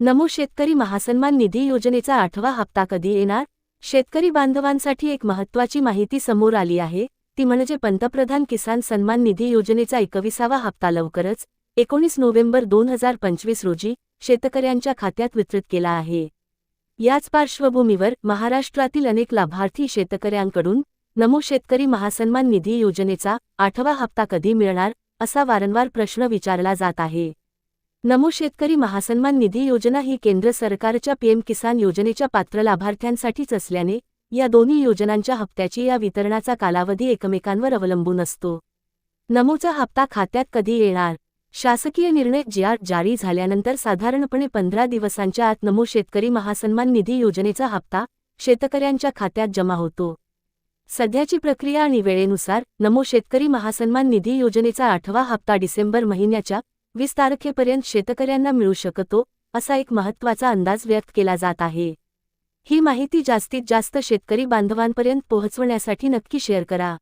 नमो शेतकरी महासन्मान निधी योजनेचा आठवा हप्ता कधी येणार? शेतकरी बांधवांसाठी एक महत्त्वाची माहिती समोर आली आहे ती म्हणजे पंतप्रधान किसान सन्मान निधी योजनेचा एकविसावा हप्ता लवकरच एकोणीस नोव्हेंबर दोन हजार पंचवीस रोजी शेतकऱ्यांच्या खात्यात वितरित केला आहे. याच पार्श्वभूमीवर महाराष्ट्रातील अनेक लाभार्थी शेतकऱ्यांकडून नमो शेतकरी महासन्मान निधी योजनेचा आठवा हप्ता कधी मिळणार असा वारंवार प्रश्न विचारला जात आहे. नमो शेतकरी महासन्मान निधी योजना ही केंद्र सरकारच्या पीएम किसान योजनेच्या पात्र लाभार्थ्यांसाठीच असल्याने या दोन्ही योजनांच्या हप्त्याची या वितरणाचा कालावधी एकमेकांवर अवलंबून असतो. नमोचा हप्ता खात्यात कधी येणार? शासकीय निर्णय ज्या जारी झाल्यानंतर साधारणपणे पंधरा दिवसांच्या आत नमो शेतकरी महासन्मान निधी योजनेचा हप्ता शेतकऱ्यांच्या खात्यात जमा होतो. सध्याची प्रक्रिया आणि वेळेनुसार नमो शेतकरी महासन्मान निधी योजनेचा आठवा हप्ता डिसेंबर महिन्याच्या वीस तारखेपर्यंत शेतकऱ्यांना मिळू शकतो असा एक महत्त्वाचा अंदाज व्यक्त केला जात आहे. ही माहिती जास्तीत जास्त शेतकरी बांधवांपर्यंत पोहोचवण्यासाठी नक्की शेअर करा.